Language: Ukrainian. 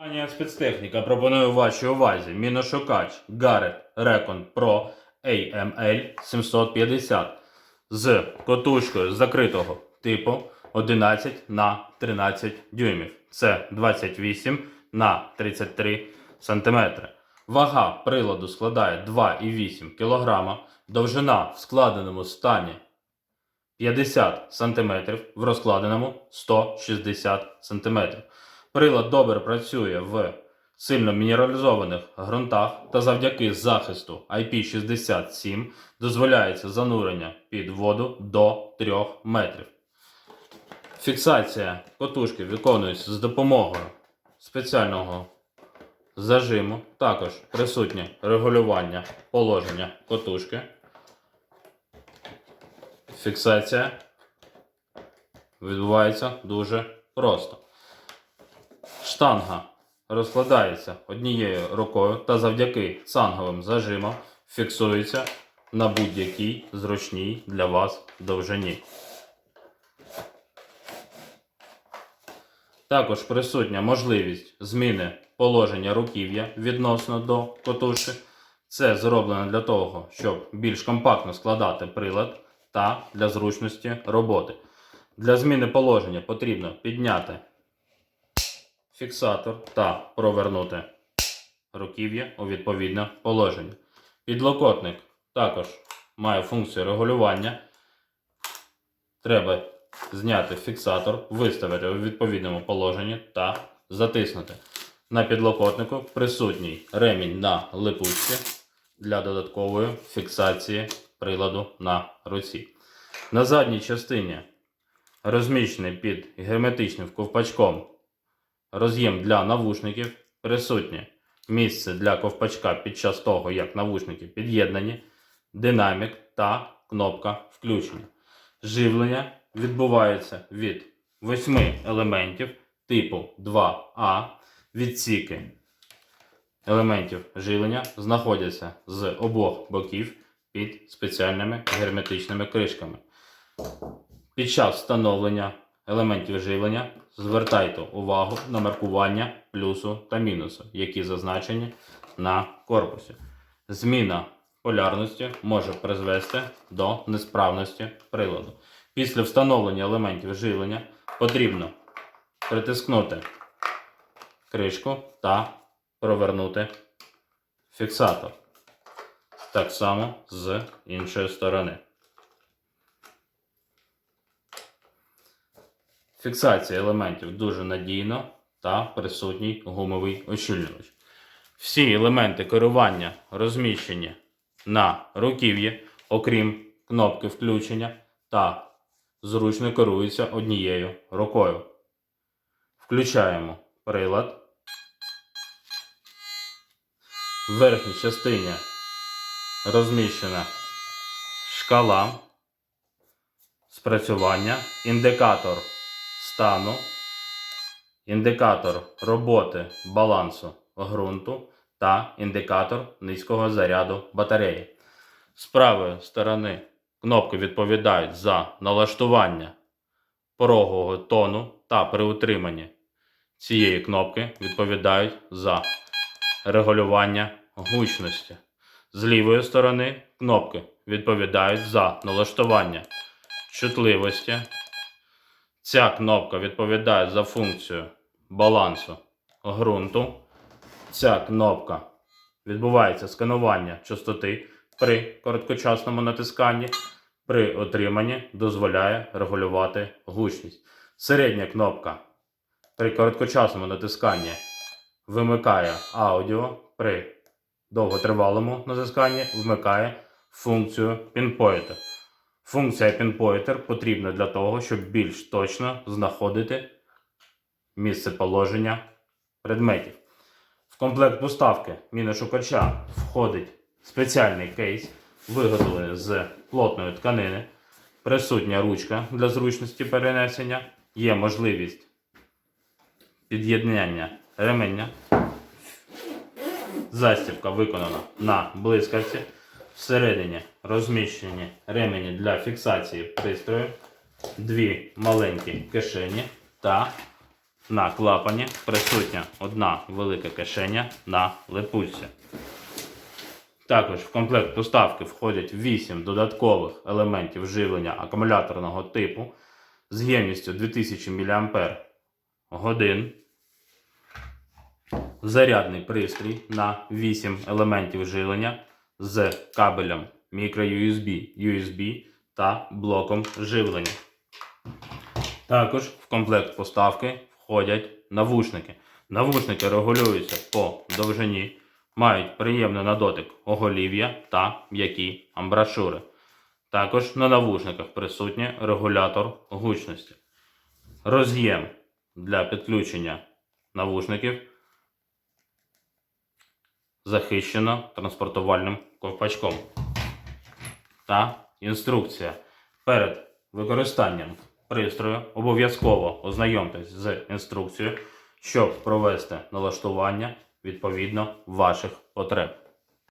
Компанія спецтехніка пропонує вашій увазі міношукач Garrett Recon Pro AML 750 з котушкою закритого типу 11 на 13 дюймів. Це 28 на 33 см. Вага приладу складає 2,8 кг, довжина в складеному стані 50 см, в розкладеному 160 см. Прилад добре працює в сильно мінералізованих ґрунтах та завдяки захисту IP67 дозволяється занурення під воду до 3 метрів. Фіксація котушки виконується з допомогою спеціального зажиму. Також присутнє регулювання положення котушки. Фіксація відбувається дуже просто. Штанга розкладається однією рукою та завдяки цанговим зажимам фіксується на будь-якій зручній для вас довжині. Також присутня можливість зміни положення руків'я відносно до котушки. Це зроблено для того, щоб більш компактно складати прилад та для зручності роботи. Для зміни положення потрібно підняти фіксатор та провернути руків'я у відповідне положення. Підлокотник також має функцію регулювання. Треба зняти фіксатор, виставити у відповідному положенні та затиснути. На підлокотнику присутній ремінь на липучці для додаткової фіксації приладу на руці. На задній частині розміщений під герметичним ковпачком роз'єм для навушників, присутнє місце для ковпачка під час того, як навушники під'єднані, динамік та кнопка включення. Живлення відбувається від 8 елементів типу 2А. Відсіки елементів живлення знаходяться з обох боків під спеціальними герметичними кришками. Під час встановлення елементів живлення звертайте увагу на маркування плюсу та мінусу, які зазначені на корпусі. Зміна полярності може призвести до несправності приладу. Після встановлення елементів живлення потрібно притискнути кришку та провернути фіксатор. Так само з іншої сторони. Фіксація елементів дуже надійно та присутній гумовий ощільнювач. Всі елементи керування розміщені на руків'ї, окрім кнопки включення та зручно керуються однією рукою. Включаємо прилад. В верхній частині розміщена шкала спрацювання, індикатор стану, індикатор роботи балансу ґрунту та індикатор низького заряду батареї. З правої сторони кнопки відповідають за налаштування порогового тону та при утриманні цієї кнопки відповідають за регулювання гучності. З лівої сторони кнопки відповідають за налаштування чутливості. Ця кнопка відповідає за функцію балансу ґрунту. Ця кнопка відбувається сканування частоти при короткочасному натисканні. При отриманні дозволяє регулювати гучність. Середня кнопка при короткочасному натисканні вимикає аудіо. При довготривалому натисканні вмикає функцію пінпоінтер. Функція Pinpointer потрібна для того, щоб більш точно знаходити місце положення предметів. В комплект поставки міношукача входить спеціальний кейс, виготовлений з плотної тканини, присутня ручка для зручності перенесення, є можливість під'єднання ременя. Застібка виконана на блискавці. Всередині розміщені ремені для фіксації пристрою, дві маленькі кишені та На клапані присутня одна велика кишеня на липучці. Також в комплект поставки входять 8 додаткових елементів живлення акумуляторного типу з ємністю 2000 мАч. Зарядний пристрій на 8 елементів живлення з кабелем microUSB, USB та блоком живлення. Також в комплект поставки входять навушники. Навушники регулюються по довжині, мають приємний на дотик оголів'я та м'які амбрашури. Також на навушниках присутній регулятор гучності. Роз'єм для підключення навушників захищено транспортувальним ковпачком. Та інструкція. Перед використанням пристрою обов'язково ознайомтесь з інструкцією, щоб провести налаштування відповідно ваших потреб.